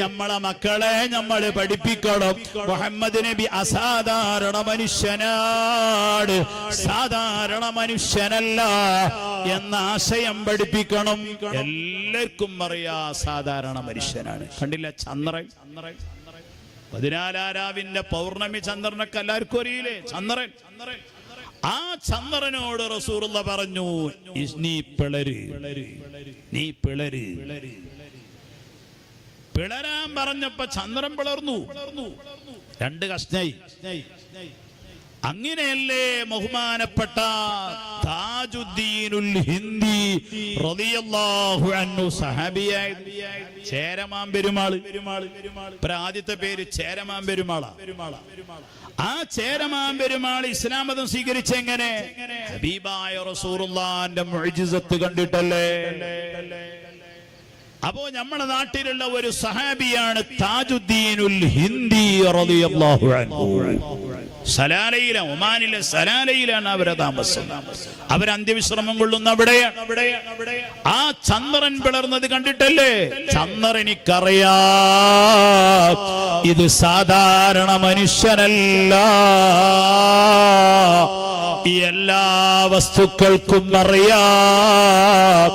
നമ്മളെ മക്കളെ നമ്മൾ പഠിപ്പിക്കണം. മുഹമ്മദ് നബി അസാധാരണ മനുഷ്യനാണ്. സാധാരണ മനുഷ്യനല്ല എന്ന ആശയം പഠിപ്പിക്കണം. എല്ലാവർക്കും അറിയാ സാധാരണ മനുഷ്യനാണ്. കണ്ടില്ല ചന്ദ്രൻ? പതിനാലാരാവിന്റെ പൗർണമി ചന്ദ്രനൊക്കെ എല്ലാവർക്കും അറിയില്ലേ? ചന്ദ്രൻ. ആ ചന്ദ്രനോട് റസൂർ പറഞ്ഞു "ഇസ് നീ പിളര്. നീ പിളര്. പിളരാൻ പറഞ്ഞപ്പോ ചന്ദ്രൻ പിളർന്നു. രണ്ട് കഷ്ണായി. അങ്ങനെയല്ലേ ബഹുമാനപ്പെട്ട താജുദ്ദീനുൽ ഹിന്ദി റളിയല്ലാഹു അൻഹു സഹാബിയായി. ചേരമാൻ ഇപ്പൊ ആദ്യത്തെ പേര് ചേരമാൻ പെരുമാളാ. ആ ചേരമാൻ പെരുമാൾ ഇസ്ലാം മതം സ്വീകരിച്ച എങ്ങനെ? ഹബീബായ റസൂറുള്ളാന്റെ മുഅ്ജിസത്ത് കണ്ടിട്ടല്ലേ? അപ്പോ നമ്മുടെ നാട്ടിലുള്ള ഒരു സഹാബിയാണ് താജുദ്ദീനുൽ ഹിന്ദി സലാലയിലെ ഒമാനിലെ സലാലയിലാണ് അവരെ താമസം. അവർ അന്ത്യവിശ്രമം കൊള്ളുന്ന അവിടെയാണ്. ആ ചന്ദ്രൻ പിളർന്നത് കണ്ടിട്ടല്ലേ? ചന്ദ്രനിക്കറിയാ ഇത് സാധാരണ മനുഷ്യനല്ല. എല്ലാ വസ്തുക്കൾക്കും അറിയാം.